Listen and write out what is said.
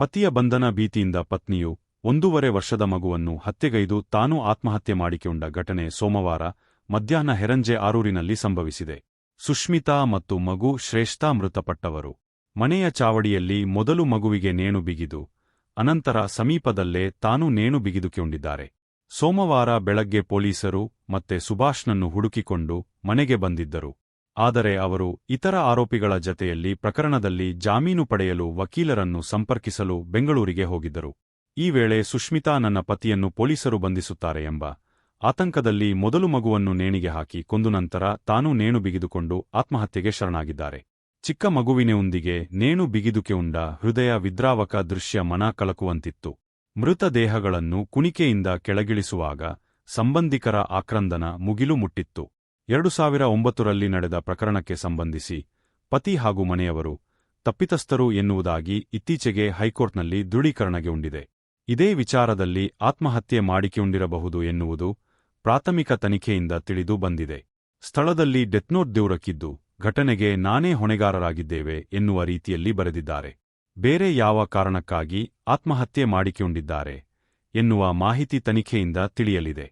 ಪತಿಯ ಬಂಧನ ಭೀತಿಯಿಂದ ಪತ್ನಿಯು ಒಂದೂವರೆ ವರ್ಷದ ಮಗುವನ್ನು ಹತ್ಯೆಗೈದು ತಾನೂ ಆತ್ಮಹತ್ಯೆ ಮಾಡಿಕೊಂಡ ಘಟನೆ ಸೋಮವಾರ ಮಧ್ಯಾಹ್ನ ಹೆರಂಜೆ ಆರೂರಿನಲ್ಲಿ ಸಂಭವಿಸಿದೆ. ಸುಷ್ಮಿತಾ ಮತ್ತು ಮಗು ಶ್ರೇಷ್ಠಾ ಮೃತಪಟ್ಟವರು. ಮನೆಯ ಚಾವಡಿಯಲ್ಲಿ ಮೊದಲು ಮಗುವಿಗೆ ನೇಣು ಬಿಗಿದು, ಅನಂತರ ಸಮೀಪದಲ್ಲೇ ತಾನೂ ನೇಣು ಬಿಗಿದುಕೊಂಡಿದ್ದಾರೆ. ಸೋಮವಾರ ಬೆಳಗ್ಗೆ ಪೊಲೀಸರು ಮತ್ತೆ ಸುಭಾಷ್ನನ್ನು ಹುಡುಕಿಕೊಂಡು ಮನೆಗೆ ಬಂದಿದ್ದರು. ಆದರೆ ಅವರು ಇತರ ಆರೋಪಿಗಳ ಜತೆಯಲ್ಲಿ ಪ್ರಕರಣದಲ್ಲಿ ಜಾಮೀನು ಪಡೆಯಲು ವಕೀಲರನ್ನು ಸಂಪರ್ಕಿಸಲು ಬೆಂಗಳೂರಿಗೆ ಹೋಗಿದ್ದರು. ಈ ವೇಳೆ ಸುಷ್ಮಿತಾ ನನ್ನ ಪತಿಯನ್ನು ಪೊಲೀಸರು ಬಂಧಿಸುತ್ತಾರೆ ಎಂಬ ಆತಂಕದಲ್ಲಿ ಮೊದಲು ಮಗುವನ್ನು ನೇಣಿಗೆ ಹಾಕಿ ಕೊಂದು ನಂತರ ತಾನೂ ನೇಣು ಬಿಗಿದುಕೊಂಡು ಆತ್ಮಹತ್ಯೆಗೆ ಶರಣಾಗಿದ್ದಾರೆ. ಚಿಕ್ಕ ಮಗುವಿನೊಂದಿಗೆ ನೇಣು ಬಿಗಿದುಕೆ ಉಂಡ ಹೃದಯ ವಿದ್ರಾವಕ ದೃಶ್ಯ ಮನ ಕಲಕುವಂತಿತ್ತು ಮೃತದೇಹಗಳನ್ನು ಕುಣಿಕೆಯಿಂದ ಕೆಳಗಿಳಿಸುವಾಗ ಸಂಬಂಧಿಕರ ಆಕ್ರಂದನ ಮುಗಿಲು ಮುಟ್ಟಿತ್ತು. ಎರಡು ಸಾವಿರ ಒಂಬತ್ತರಲ್ಲಿ ನಡೆದ ಪ್ರಕರಣಕ್ಕೆ ಸಂಬಂಧಿಸಿ ಪತಿ ಹಾಗೂ ಮನೆಯವರು ತಪ್ಪಿತಸ್ಥರು ಎನ್ನುವುದಾಗಿ ಇತ್ತೀಚೆಗೆ ಹೈಕೋರ್ಟ್ನಲ್ಲಿ ದೃಢೀಕರಣಗೆ ಉಂಡಿದೆ. ಇದೇ ವಿಚಾರದಲ್ಲಿ ಆತ್ಮಹತ್ಯೆ ಮಾಡಿಕೊಂಡಿರಬಹುದು ಎನ್ನುವುದು ಪ್ರಾಥಮಿಕ ತನಿಖೆಯಿಂದ ತಿಳಿದು ಬಂದಿದೆ. ಸ್ಥಳದಲ್ಲಿ ಡೆತ್ನೋಟ್ ದೂರಕ್ಕಿದ್ದು, ಘಟನೆಗೆ ನಾನೇ ಹೊಣೆಗಾರರಾಗಿದ್ದೇವೆ ಎನ್ನುವ ರೀತಿಯಲ್ಲಿ ಬರೆದಿದ್ದಾರೆ. ಬೇರೆ ಯಾವ ಕಾರಣಕ್ಕಾಗಿ ಆತ್ಮಹತ್ಯೆ ಮಾಡಿಕೊಂಡಿದ್ದಾರೆ ಎನ್ನುವ ಮಾಹಿತಿ ತನಿಖೆಯಿಂದ ತಿಳಿಯಲಿದೆ.